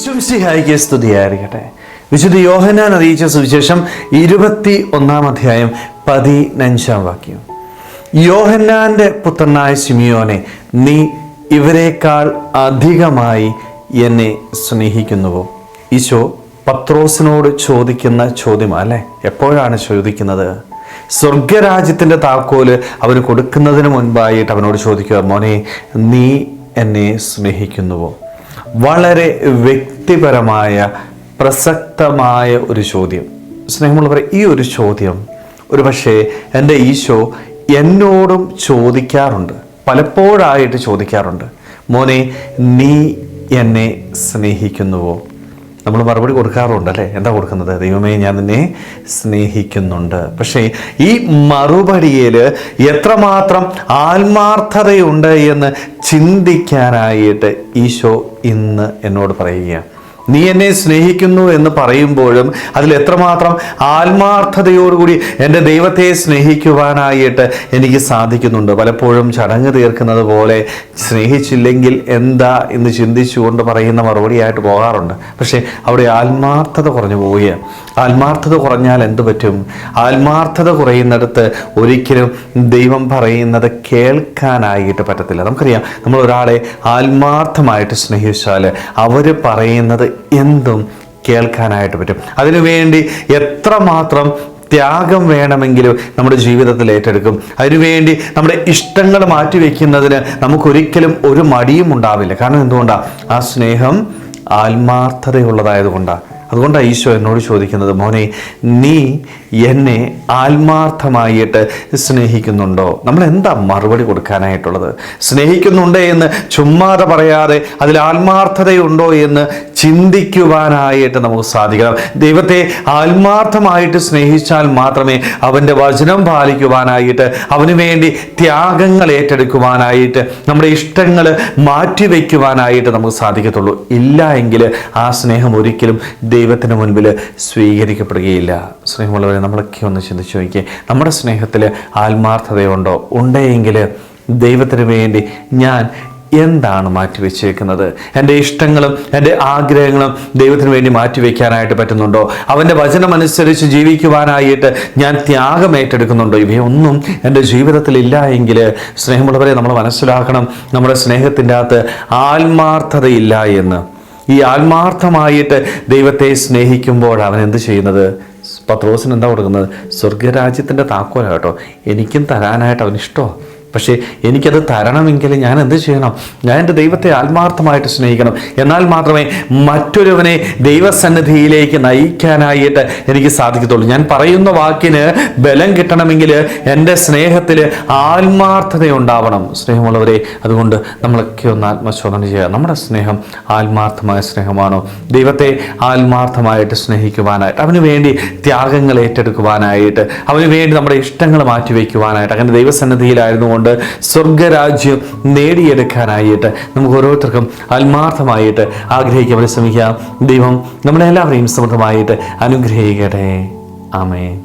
വിശുംസിഹായിക്ക് സ്തുതിയായിരിക്കട്ടെ. വിശുദ്ധ യോഹനാൻ അറിയിച്ച സുവിശേഷം ഇരുപത്തി ഒന്നാം അധ്യായം പതിനഞ്ചാം വാക്യം. യോഹന്നാന്റെ പുത്രനായ സിമിയോനെ നീ ഇവരെക്കാൾ അധികമായി എന്നെ സ്നേഹിക്കുന്നുവോ? ഈശോ പത്രോസിനോട് ചോദിക്കുന്ന ചോദ്യം അല്ലേ? എപ്പോഴാണ് ചോദിക്കുന്നത്? സ്വർഗരാജ്യത്തിന്റെ താക്കോൽ അവന് കൊടുക്കുന്നതിന് മുൻപായിട്ട് അവനോട് ചോദിക്കുക മോനെ നീ എന്നെ സ്നേഹിക്കുന്നുവോ? വളരെ വ്യക്തിപരമായ പ്രസക്തമായ ഒരു ചോദ്യം. സ്നേഹമുള്ളവരെ ഈ ഒരു ചോദ്യം ഒരു പക്ഷേ എന്റെ ഈശോ എന്നോടും ചോദിക്കാറുണ്ട്. പലപ്പോഴായിട്ട് ചോദിക്കാറുണ്ട്. മോനെ നീ എന്നെ സ്നേഹിക്കുന്നുവോ? നമ്മൾ മറുപടി കൊടുക്കാറുണ്ട് അല്ലേ എന്താ കൊടുക്കുന്നത്? ദൈവമേ ഞാൻ നിന്നെ സ്നേഹിക്കുന്നുണ്ട്. പക്ഷേ ഈ മറുപടിയിൽ എത്രമാത്രം ആത്മാർത്ഥതയുണ്ട് എന്ന് ചിന്തിക്കാനായിട്ട് ഈശോ ഇന്ന് എന്നോട് പറയുകയാണ്. നീ എന്നെ സ്നേഹിക്കുന്നു എന്ന് പറയുമ്പോഴും അതിൽ എത്രമാത്രം ആത്മാർത്ഥതയോടുകൂടി എന്റെ ദൈവത്തെ സ്നേഹിക്കുവാനായിട്ട് എനിക്ക് സാധിക്കുന്നുണ്ട്. പലപ്പോഴും ചടങ്ങ് തീർക്കുന്നത് പോലെ സ്നേഹിച്ചില്ലെങ്കിൽ എന്താ എന്ന് ചിന്തിച്ചുകൊണ്ട് പറയുന്ന മറുപടിയായിട്ട് പോകാറുണ്ട്. പക്ഷേ അവിടെ ആത്മാർത്ഥത കുറഞ്ഞു പോവുകയാണ്. ആത്മാർത്ഥത കുറഞ്ഞാൽ എന്ത് പറ്റും? ആത്മാർത്ഥത കുറയുന്നിടത്ത് ഒരിക്കലും ദൈവം പറയുന്നത് കേൾക്കാനായിട്ട് പറ്റത്തില്ല. നമുക്കറിയാം നമ്മൾ ഒരാളെ ആത്മാർത്ഥമായിട്ട് സ്നേഹിച്ചാൽ അവർ പറയുന്നത് എന്തും കേൾക്കാനായിട്ട് പറ്റും. അതിനുവേണ്ടി എത്രമാത്രം ത്യാഗം വേണമെങ്കിലും നമ്മുടെ ജീവിതത്തിൽ ഏറ്റെടുക്കും. അതിനുവേണ്ടി നമ്മുടെ ഇഷ്ടങ്ങൾ മാറ്റിവെക്കുന്നതിന് നമുക്കൊരിക്കലും ഒരു മടിയും ഉണ്ടാവില്ല. കാരണം എന്തുകൊണ്ടാണ് ആ സ്നേഹം ആത്മാർത്ഥതയുള്ളതായതുകൊണ്ടാണ് അതുകൊണ്ടാണ് ഈശോ എന്നോട് ചോദിക്കുന്നത് മോനെ നീ എന്നെ ആത്മാർത്ഥമായിട്ട് സ്നേഹിക്കുന്നുണ്ടോ? നമ്മൾ എന്താ മറുപടി കൊടുക്കാനായിട്ടുള്ളത്? സ്നേഹിക്കുന്നുണ്ട് എന്ന് ചുമ്മാതെ പറയാതെ അതിൽ ആത്മാർത്ഥതയുണ്ടോ എന്ന് ചിന്തിക്കുവാനായിട്ട് നമുക്ക് സാധിക്കണം. ദൈവത്തെ ആത്മാർത്ഥമായിട്ട് സ്നേഹിച്ചാൽ മാത്രമേ അവന്റെ വചനം പാലിക്കുവാനായിട്ട് അവന് വേണ്ടി ത്യാഗങ്ങൾ ഏറ്റെടുക്കുവാനായിട്ട് നമ്മുടെ ഇഷ്ടങ്ങൾ മാറ്റിവെക്കുവാനായിട്ട് നമുക്ക് സാധിക്കത്തുള്ളൂ. ഇല്ല എങ്കിൽ ആ സ്നേഹം ഒരിക്കലും ദൈവത്തിന് മുൻപിൽ സ്വീകരിക്കപ്പെടുകയില്ല. സ്നേഹമുള്ളവരെ നമ്മളൊക്കെ ഒന്ന് ചിന്തിച്ചു നോക്കിയേ. നമ്മുടെ സ്നേഹത്തിൽ ആത്മാർത്ഥതയുണ്ടോ? ഉണ്ടെങ്കിൽ ദൈവത്തിന് വേണ്ടി ഞാൻ എന്താണ് മാറ്റിവെച്ചേക്കുന്നത്? എന്റെ ഇഷ്ടങ്ങളും എന്റെ ആഗ്രഹങ്ങളും ദൈവത്തിന് വേണ്ടി മാറ്റിവെക്കാനായിട്ട് പറ്റുന്നുണ്ടോ? അവന്റെ വചനമനുസരിച്ച് ജീവിക്കുവാനായിട്ട് ഞാൻ ത്യാഗം ഏറ്റെടുക്കുന്നുണ്ടോ? ഇവയൊന്നും എന്റെ ജീവിതത്തിൽ ഇല്ല എങ്കിൽ സ്നേഹമുള്ളവരെ നമ്മൾ മനസ്സിലാക്കണം നമ്മുടെ സ്നേഹത്തിന്റെ അകത്ത് ആത്മാർത്ഥതയില്ല എന്ന്. ഈ ആത്മാർത്ഥമായിട്ട് ദൈവത്തെ സ്നേഹിക്കുമ്പോൾ അവൻ എന്ത് ചെയ്യുന്നത്? പത്രോസിന് എന്താ കൊടുക്കുന്നത്? സ്വർഗരാജ്യത്തിന്റെ താക്കോലാണ് കേട്ടോ. എനിക്കും തരാനായിട്ട് അവൻ ഇഷ്ടമോ പക്ഷേ എനിക്കത് തരണമെങ്കിൽ ഞാൻ എന്ത് ചെയ്യണം? ഞാൻ എന്റെ ദൈവത്തെ ആത്മാർത്ഥമായിട്ട് സ്നേഹിക്കണം. എന്നാൽ മാത്രമേ മറ്റൊരുവനെ ദൈവസന്നിധിയിലേക്ക് നയിക്കാനായിട്ട് എനിക്ക് സാധിക്കത്തുള്ളൂ. ഞാൻ പറയുന്ന വാക്കിന് ബലം കിട്ടണമെങ്കിൽ എന്റെ സ്നേഹത്തിൽ ആത്മാർത്ഥത ഉണ്ടാവണം സ്നേഹമുള്ളവരെ അതുകൊണ്ട് നമ്മളൊക്കെ ഒന്ന് ആത്മശോധന ചെയ്യുക നമ്മുടെ സ്നേഹം ആത്മാർത്ഥമായ സ്നേഹമാണോ? ദൈവത്തെ ആത്മാർത്ഥമായിട്ട് സ്നേഹിക്കുവാനായിട്ട് അവന് വേണ്ടി ത്യാഗങ്ങൾ ഏറ്റെടുക്കുവാനായിട്ട് അവന് വേണ്ടി നമ്മുടെ ഇഷ്ടങ്ങൾ മാറ്റിവെക്കുവാനായിട്ട് അങ്ങനെ ദൈവസന്നിധിയിലായിരുന്നുകൊണ്ട് സ്വർഗരാജ്യം നേടിയെടുക്കാനായിട്ട് നമുക്ക് ഓരോരുത്തർക്കും ആത്മാർത്ഥമായിട്ട് ആഗ്രഹിക്കാൻ ശ്രമിക്കാം. ദൈവം നമ്മളെല്ലാവരെയും സമൃദ്ധമായിട്ട് അനുഗ്രഹിക്കട്ടെ. ആമേ